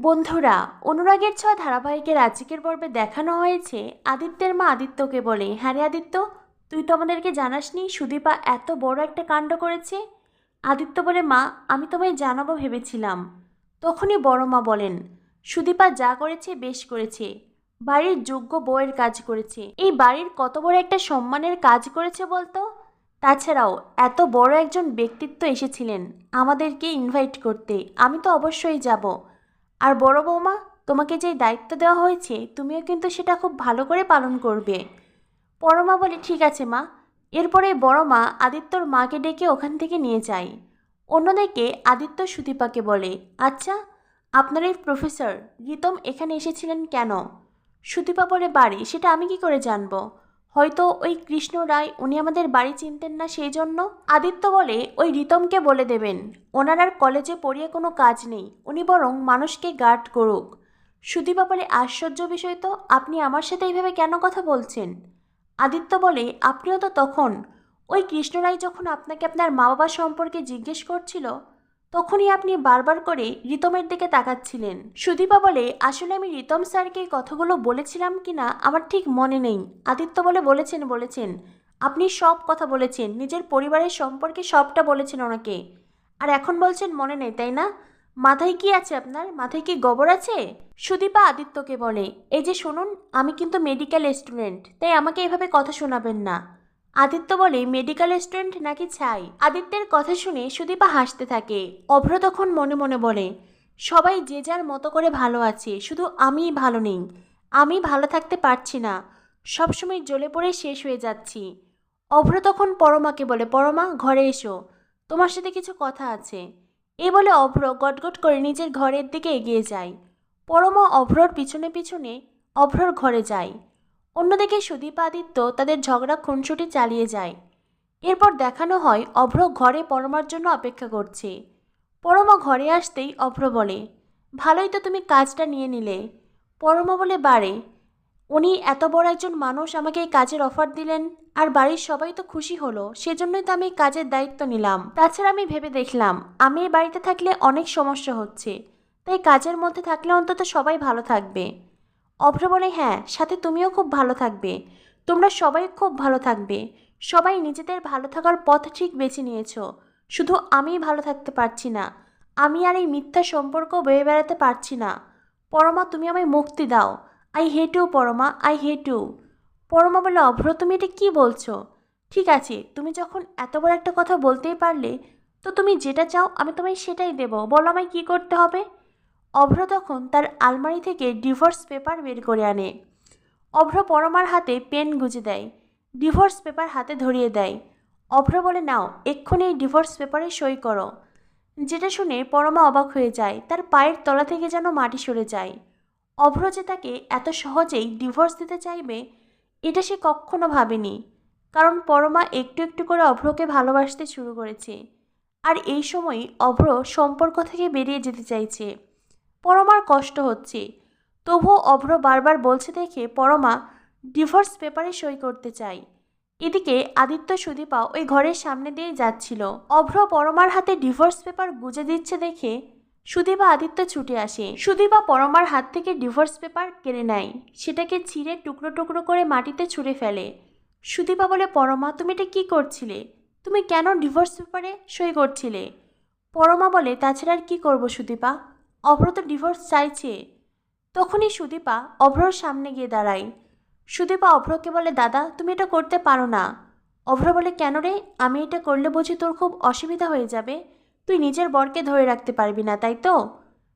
বন্ধুরা, অনুরাগের ছোঁয়া ধারাবাহিকের আজকের পর্বে দেখানো হয়েছে আদিত্যের মা আদিত্যকে বলে। হ্যাঁ রে আদিত্য, তুই তো আমাদেরকে জানাসনি সুদীপা এত বড় একটা কাণ্ড করেছে। আদিত্য বলে, মা, আমি তোমায় জানাব ভেবেছিলাম। তখনই বড় মা বলেন, সুদীপা যা করেছে বেশ করেছে। বাড়ির যোগ্য বউয়ের কাজ করেছে। এই বাড়ির কত বড় একটা সম্মানের কাজ করেছে বলতো? তাছাড়াও, এত বড় একজন ব্যক্তিত্ব এসেছিলেন আমাদেরকে ইনভাইট করতে। আমি তো অবশ্যই যাব। আর বড় বৌমা, তোমাকে যে দায়িত্ব দেওয়া হয়েছে, তুমিও কিন্তু সেটা খুব ভালো করে পালন করবে। পরমা বলে, ঠিক আছে মা। এরপরে বড় মা আদিত্যর মাকে ডেকে ওখান থেকে নিয়ে যায়। অন্যদিকে আদিত্য সুদীপাকে বলে আচ্ছা আপনার এই প্রফেসর গীতম এখানে এসেছিলেন কেন? সুদীপা বলে, বাড়ি, সেটা আমি কি করে জানব? হয়তো ওই কৃষ্ণ রায় উনি আমাদের বাড়ি চিনতেন না সেই জন্য আদিত্য বলে ওই রিতমকে বলে দেবেন, ওনার আর কলেজে পড়িয়ে কোনো কাজ নেই, উনি বরং মানুষকে গার্ড করুক। সুদীপা বলে আশ্চর্য বিষয় তো আপনি আমার সাথে এইভাবে কেন কথা বলছেন? আদিত্য বলে, আপনিও তো তখন, ওই কৃষ্ণরাই যখন আপনাকে আপনার মা বাবা সম্পর্কে জিজ্ঞেস করছিল তখনই আপনি বারবার করে রিতমের দিকে তাকাচ্ছিলেন। সুদীপা বলে, আসলে আমি রিতম স্যারকে কথাগুলো বলেছিলাম কিনা আমার ঠিক মনে নেই। আদিত্য বলে, বলেছেন বলেছেন। আপনি সব কথা বলেছেন, নিজের পরিবারের সম্পর্কে সবটা বলেছেন ওনাকে। আর এখন বলছেন মনে নেই, তাই না? মাথায় কি আছে আপনার? মাথায় কি গোবর আছে? সুদীপা আদিত্যকে বলে, এই যে শুনুন, আমি কিন্তু মেডিকেল স্টুডেন্ট তাই আমাকে এভাবে কথা শোনাবেন না। আদিত্য বলে, মেডিকেল স্টুডেন্ট নাকি ছাই? আদিত্যের কথা শুনে সুদীপা হাসতে থাকে। অভ্র তখন মনে মনে বলে, সবাই যে যার মতো করে ভালো আছে, শুধু আমিই ভালো নেই। আমি ভালো থাকতে পারছি না। সবসময় জ্বলে পড়ে শেষ হয়ে যাচ্ছি। অভ্র তখন পরমাকে বলে, পরমা, ঘরে এসো। তোমার সাথে কিছু কথা আছে। এই বলে অভ্র গটগট করে নিজের ঘরের দিকে এগিয়ে যায়। পরমা অভ্রর পিছনে পিছনে অভ্রর ঘরে যায়। অন্যদিকে সুদীপ আদিত্য তাদের ঝগড়া খুনসুটি চালিয়ে যায়। এরপর দেখানো হয় অভ্র ঘরে পরমার জন্য অপেক্ষা করছে। পরমা ঘরে আসতেই অভ্র বলে, ভালোই তো তুমি কাজটা নিয়ে নিলে। পরমা বলে বাড়ে উনি এত বড় একজন মানুষ আমাকে এই কাজের অফার দিলেন আর বাড়ির সবাই তো খুশি হলো, সেজন্যই তো আমি কাজের দায়িত্ব নিলাম। তাছাড়া আমি ভেবে দেখলাম, আমি এই বাড়িতে থাকলে অনেক সমস্যা হচ্ছে, তাই কাজের মধ্যে থাকলে অন্তত সবাই ভালো থাকবে। অভ্র বলে হ্যাঁ সাথে তুমিও খুব ভালো থাকবে। তোমরা সবাই খুব ভালো থাকবে। সবাই নিজেদের ভালো থাকার পথ ঠিক বেছে নিয়েছ। শুধু আমিই ভালো থাকতে পারছি না। আমি আর এই মিথ্যা সম্পর্ক বয়ে বেড়াতে পারছি না। পরমা, তুমি আমায় মুক্তি দাও। I hate you, Parama, I hate you. Parama বলে, অভ্র, তুমি এটা কী বলছো? ঠিক আছে, তুমি যখন এত বড় একটা কথা বলতেই পারলে, তো তুমি যেটা চাও আমি তোমায় সেটাই দেবো। বলো আমায় কী করতে হবে? অভ্র তখন তার আলমারি থেকে ডিভোর্স পেপার বের করে আনে। অভ্র পরমার হাতে পেন গুজে দেয়, ডিভোর্স পেপার হাতে ধরিয়ে দেয়। অভ্র বলে, নাও, এক্ষুনি এই ডিভোর্স পেপারে সই করো। যেটা শুনে পরমা অবাক হয়ে যায়, তার পায়ের তলা থেকে যেন মাটি সরে যায়। অভ্র যে তাকে এত সহজেই ডিভোর্স দিতে চাইবে, এটা সে কখনো ভাবেনি, কারণ পরমা একটু একটু করে অভ্রকে ভালোবাসতে শুরু করেছে। আর এই সময় অভ্র সম্পর্ক থেকে বেরিয়ে যেতে চাইছে। পরমার কষ্ট হচ্ছে। তবুও অভ্র বারবার বলছে দেখে পরমা ডিভোর্স পেপারে সই করতে চাই। এদিকে আদিত্য সুদীপা ওই ঘরের সামনে দিয়ে যাচ্ছিল। অভ্র পরমার হাতে ডিভোর্স পেপার গুজে দিচ্ছে দেখে সুদীপা আদিত্য ছুটে আসে। সুদীপা পরমার হাত থেকে ডিভোর্স পেপার কেড়ে নেয়। সেটাকে ছিঁড়ে টুকরো টুকরো করে মাটিতে ছুঁড়ে ফেলে। সুদীপা বলে, পরমা, তুমি এটা কী করছিলে? তুমি কেন ডিভোর্স পেপারে সই করছিলে? পরমা বলে, তাছাড়া আর কী করব সুদীপা? অভ্র তো ডিভোর্স চাইছে। তখনই সুদীপা অভ্রর সামনে গিয়ে দাঁড়ায়। সুদীপা অভ্রকে বলে, দাদা, তুমি এটা করতে পারো না। অভ্র বলে, কেন রে? আমি এটা করলে বুঝি তোর খুব অসুবিধা হয়ে যাবে। তুই নিজের বরকে ধরে রাখতে পারবি না, তাই তো?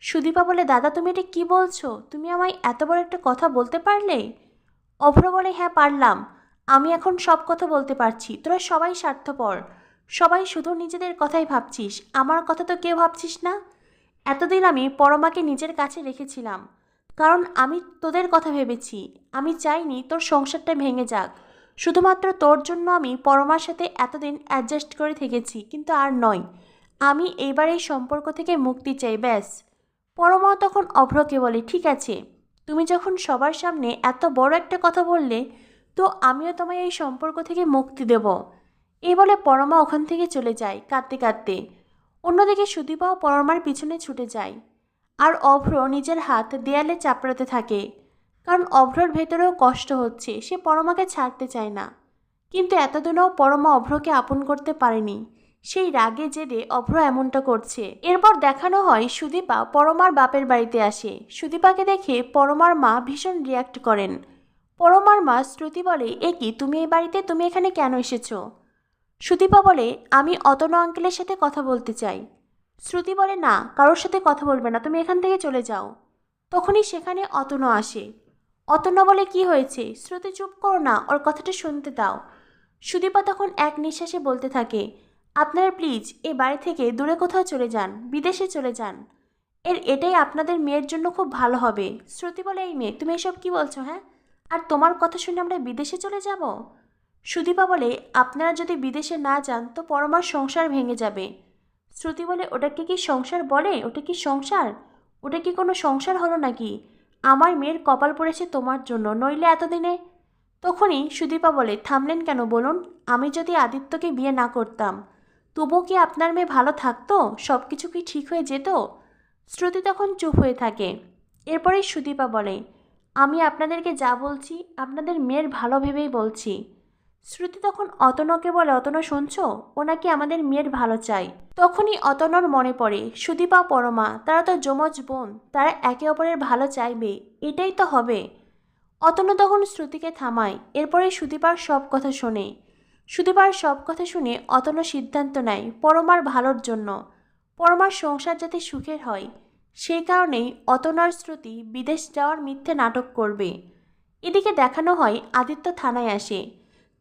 সুদীপা বলে, দাদা, তুমি এটা কি বলছো? তুমি আমায় এত বড় একটা কথা বলতে পারলে? অভ্র বলে হ্যাঁ পারলাম। আমি এখন সব কথা বলতে পারছি। তোরা সবাই স্বার্থপর। সবাই শুধু নিজেদের কথাই ভাবছিস। আমার কথা তো কেউ ভাবছিস না? এতদিন আমি পরমাকে নিজের কাছে রেখেছিলাম। কারণ আমি তোদের কথা ভেবেছি। আমি চাইনি তোর সংসারটা ভেঙে যাক। শুধুমাত্র তোর জন্য আমি পরমার সাথে এতদিন অ্যাডজাস্ট করে থেকেছি, কিন্তু আর নয়। আমি এইবার এই সম্পর্ক থেকে মুক্তি চাই, ব্যাস। পরমা তখন অভ্রকে বলে, ঠিক আছে। তুমি যখন সবার সামনে এত বড় একটা কথা বললে, তো আমিও তোমায় এই সম্পর্ক থেকে মুক্তি দেব। এই বলে পরমা ওখান থেকে চলে যায় কাঁদতে কাঁদতে। অন্যদিকে সুদীপাও পরমার পিছনে ছুটে যায়। আর অভ্র নিজের হাত দেয়ালে চাপড়াতে থাকে। কারণ অভ্রর ভেতরেও কষ্ট হচ্ছে, সে পরমাকে ছাড়তে চায় না। কিন্তু এতদিনেও পরমা অভ্রকে আপন করতে পারেনি। সেই রাগে জেদে অভ্র এমনটা করছে। এরপর দেখানো হয় সুদীপা পরমার বাপের বাড়িতে আসে। সুদীপাকে দেখে পরমার মা ভীষণ রিয়াক্ট করেন। পরমার মা শ্রুতি বলে, এ কি, তুমি এই বাড়িতে, তুমি এখানে কেন এসেছ? সুদীপা বলে, আমি অতন আঙ্কেলের সাথে কথা বলতে চাই। শ্রুতি বলে, না, কারোর সাথে কথা বলবে না, তুমি এখান থেকে চলে যাও। তখনই সেখানে অতন আসে। অতন্য বলে, কি হয়েছে? শ্রুতি, চুপ করো না, ওর কথাটা শুনতে দাও। সুদীপা তখন এক নিঃশ্বাসে বলতে থাকে, আপনারা প্লিজ এ বাড়ি থেকে দূরে কোথাও চলে যান, বিদেশে চলে যান। এর, এটাই আপনাদের মেয়ের জন্য খুব ভালো হবে। শ্রুতি বলে, এই মেয়ে, তুমি এসব কি বলছো হ্যাঁ? আর তোমার কথা শুনে আমরা বিদেশে চলে যাব? সুদীপা বলে, আপনারা যদি বিদেশে না যান, তো পরমার সংসার ভেঙে যাবে। শ্রুতি বলে ওটাকে কি সংসার বলে? ওটা কি সংসার? ওটা কি কোনো সংসার হলো নাকি? আমার মেয়ের কপাল পড়েছে তোমার জন্য, নইলে এতদিনে? তখনই সুদীপা বলে, থামলেন কেন বলুন? আমি যদি আদিত্যকে বিয়ে না করতাম, তবুও কি আপনার মেয়ে ভালো থাকতো? সব কিছু কি ঠিক হয়ে যেত? শ্রুতি তখন চুপ হয়ে থাকে। এরপরেই সুদীপা বলে, আমি আপনাদেরকে যা বলছি, আপনাদের মেয়ের ভালো ভেবেই বলছি। শ্রুতি তখন অতনকে বলে, অতন, শুনছো? ও নাকি আমাদের মেয়ের ভালো চাই। তখনই অতনর মনে পড়ে, সুদীপা, পরমা, তারা তো যমজ বোন, তারা একে অপরের ভালো চাইবে, এটাই তো হবে। অতনু তখন শ্রুতিকে থামায়, এরপরে সুদীপার সব কথা শোনে। সুদীপার সব কথা শুনে অতনু সিদ্ধান্ত নেয় পরমার ভালোর জন্য। পরমার সংসার যাতে সুখের হয়, সেই কারণেই অতনার শ্রুতি বিদেশ যাওয়ার মিথ্যে নাটক করবে। এদিকে দেখানো হয় আদিত্য থানায় আসে।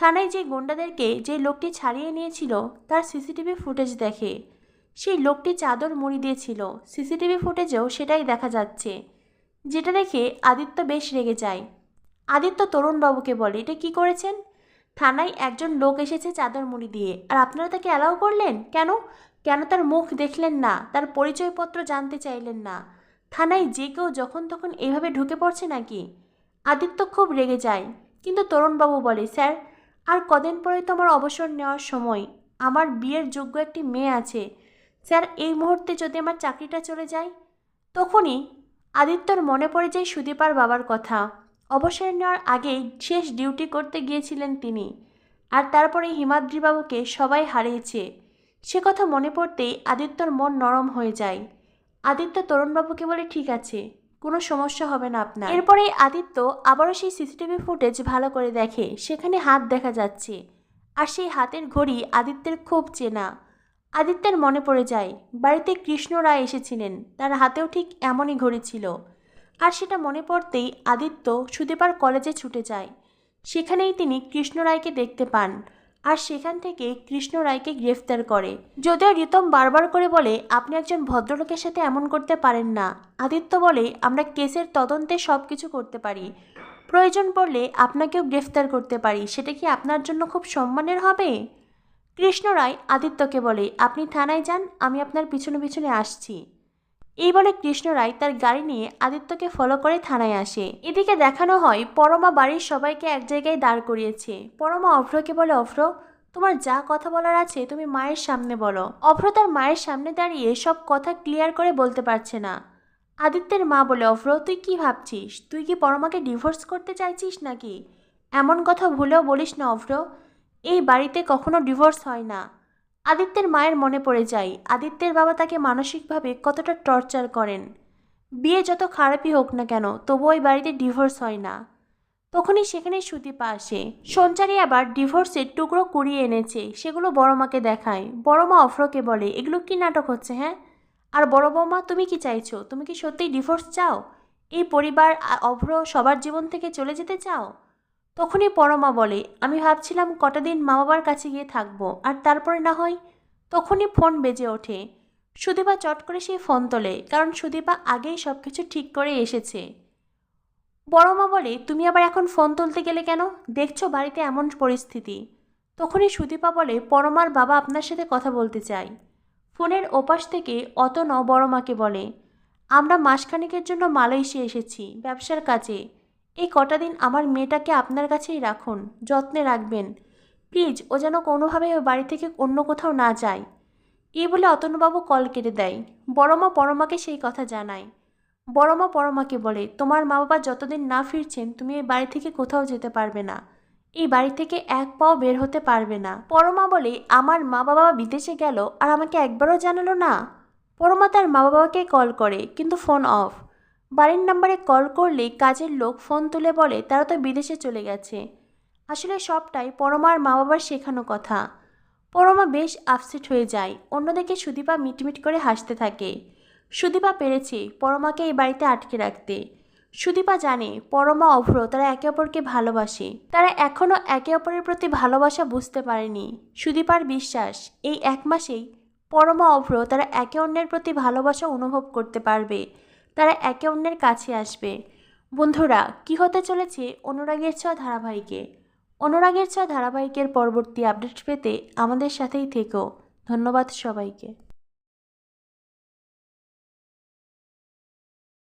থানায় যে গুন্ডাদেরকে যে লোকটি ছাড়িয়ে নিয়েছিল, তার সিসিটিভি ফুটেজ দেখে। সেই লোকটি চাদর মুড়ি দিয়েছিল। সিসিটিভি ফুটেজেও সেটাই দেখা যাচ্ছে। যেটা দেখে আদিত্য বেশ রেগে যায়। আদিত্য তরুণবাবুকে বলে, এটা কি করেছেন? থানায় একজন লোক এসেছে চাদর মুড়ি দিয়ে। আর আপনারা তাকে অ্যালাউ করলেন? কেন? কেন তার মুখ দেখলেন না? তার পরিচয়পত্র জানতে চাইলেন না। থানায় যে কেউ যখন তখন এভাবে ঢুকে পড়ছে নাকি? আদিত্য খুব রেগে যায়। কিন্তু তরুণবাবু বলে, স্যার আর কদিন পরে তো আমার অবসর নেওয়ার সময়। আমার বিয়ের যোগ্য একটি মেয়ে আছে। স্যার, এই মুহূর্তে যদি আমার চাকরিটা চলে যায়, তখনই আদিত্যর মনে পড়ে যায় সুদীপার বাবার কথা। অবসর নেওয়ার আগেই শেষ ডিউটি করতে গিয়েছিলেন তিনি। আর তারপরে হিমাদ্রিবাবুকে সবাই হারিয়েছে। সে কথা মনে পড়তেই আদিত্যর মন নরম হয়ে যায়। আদিত্য তরুণবাবুকে বলে, ঠিক আছে। কোনো সমস্যা হবে না আপনার। এরপরে আদিত্য আবারও সেই সিসিটিভি ফুটেজ ভালো করে দেখে, সেখানে হাত দেখা যাচ্ছে। আর সেই হাতের ঘড়ি আদিত্যের খুব চেনা। আদিত্যের মনে পড়ে যায়, বাড়িতে কৃষ্ণ রায় এসেছিলেন, তার হাতেও ঠিক এমনই ঘড়ি ছিল। আর সেটা মনে পড়তেই আদিত্য সুদীপার কলেজে ছুটে যায়। সেখানেই তিনি কৃষ্ণ রায়কে দেখতে পান। আর সেখান থেকে কৃষ্ণ রায়কে গ্রেফতার করে। যদিও রিতম বারবার করে বলে, আপনি একজন ভদ্রলোকের সাথে এমন করতে পারেন না। আদিত্য বলে, আমরা কেসের তদন্তে সব কিছু করতে পারি। প্রয়োজন পড়লে আপনাকেও গ্রেফতার করতে পারি। সেটা কি আপনার জন্য খুব সম্মানের হবে? কৃষ্ণ রায় আদিত্যকে বলে, আপনি থানায় যান, আমি আপনার পিছনে পিছনে আসছি। এই বলে কৃষ্ণ রায় তার গাড়ি নিয়ে আদিত্যকে ফলো করে থানায় আসে। এদিকে দেখানো হয়, পরমা বাড়ির সবাইকে এক জায়গায় দাঁড় করিয়েছে। পরমা অভ্রকে বলে, অভ্র, তোমার যা কথা বলার আছে তুমি মায়ের সামনে বলো। অভ্র তার মায়ের সামনে দাঁড়িয়ে সব কথা ক্লিয়ার করে বলতে পারছে না। আদিত্যের মা বলে, অভ্র, তুই কি ভাবছিস? তুই কি পরমাকে ডিভোর্স করতে চাইছিস নাকি? এমন কথা ভুলেও বলিস না অভ্র। এই বাড়িতে কখনো ডিভোর্স হয় না। আদিত্যের মায়ের মনে পড়ে যায়, আদিত্যের বাবা তাকে মানসিকভাবে কতটা টর্চার করেন। বিয়ে যত খারাপই হোক না কেন তবু ওই বাড়িতে ডিভোর্স হয় না। তখনই সেখানে সুদীপা আসে। সঞ্চারী আবার ডিভোর্সের টুকরো কুড়িয়ে এনেছে, সেগুলো বড় মাকে দেখায়। বড় মা অফ্রকে বলে, এগুলো কি নাটক হচ্ছে হ্যাঁ? আর বড় বৌমা, তুমি কি চাইছো? তুমি কি সত্যিই ডিভোর্স চাও? এই পরিবার অভ্র সবার জীবন থেকে চলে যেতে চাও? তখনই পরমা বলে, আমি ভাবছিলাম কটা দিন মা বাবার কাছে গিয়ে থাকব, আর তারপরে না হয়? তখনই ফোন বেজে ওঠে। সুদীপা চট করে সেই ফোন তোলে, কারণ সুদীপা আগেই সব কিছু ঠিক করে এসেছে। বড় মা বলে, তুমি আবার এখন ফোন তুলতে গেলে কেন? দেখছ বাড়িতে এমন পরিস্থিতি? তখনই সুদীপা বলে, পরমার বাবা আপনার সাথে কথা বলতে চাই। ফোনের ওপাশ থেকে অতন বড় মাকে বলে, আমরা মাসখানেকের জন্য মালয়েশিয়া এসেছি, ব্যবসার কাজে। এই কটা দিন আমার মেয়েটাকে আপনার কাছেই রাখুন, যত্নে রাখবেন। প্লিজ, ও যেন কোনোভাবে ওই বাড়ি থেকে অন্য কোথাও না যায়। এই বলে অতনুবাবু কল কেটে দেয়। বড়মা পরমাকে সেই কথা জানায়। বড়মা পরমাকে বলে, তোমার মা বাবা যতদিন না ফিরছেন, তুমি এই বাড়ি থেকে কোথাও যেতে পারবে না। এই বাড়ি থেকে এক পাও বের হতে পারবে না। পরমা বলে, আমার মা বাবা বিদেশে গেল আর আমাকে একবারও জানালো না? পরমা তার মা বাবাকে কল করে, কিন্তু ফোন অফ। বাড়ির নাম্বারে কল করলে কাজের লোক ফোন তুলে বলে, তারা তো বিদেশে চলে গেছে। আসলে সবটাই পরমার মা বাবার শেখানো কথা। পরমা বেশ আপসেট হয়ে যায়। অন্যদিকে সুদীপা মিটমিট করে হাসতে থাকে। সুদীপা পেরেছে পরমাকে এই বাড়িতে আটকে রাখতে। সুদীপা জানে পরমা অভ্র, তারা একে অপরকে ভালোবাসে। তারা এখনও একে অপরের প্রতি ভালোবাসা বুঝতে পারেনি। সুদীপার বিশ্বাস, এই এক মাসেই পরমা অভ্র তারা একে অন্যের প্রতি ভালোবাসা অনুভব করতে পারবে। তারা একে অন্যের কাছে আসবে। বন্ধুরা, কি হতে চলেছে অনুরাগের ছোঁয়া ধারাবাহিকে? অনুরাগের ছোঁয়া ধারাবাহিকের পরবর্তী আপডেট পেতে আমাদের সাথেই থেকো। ধন্যবাদ সবাইকে।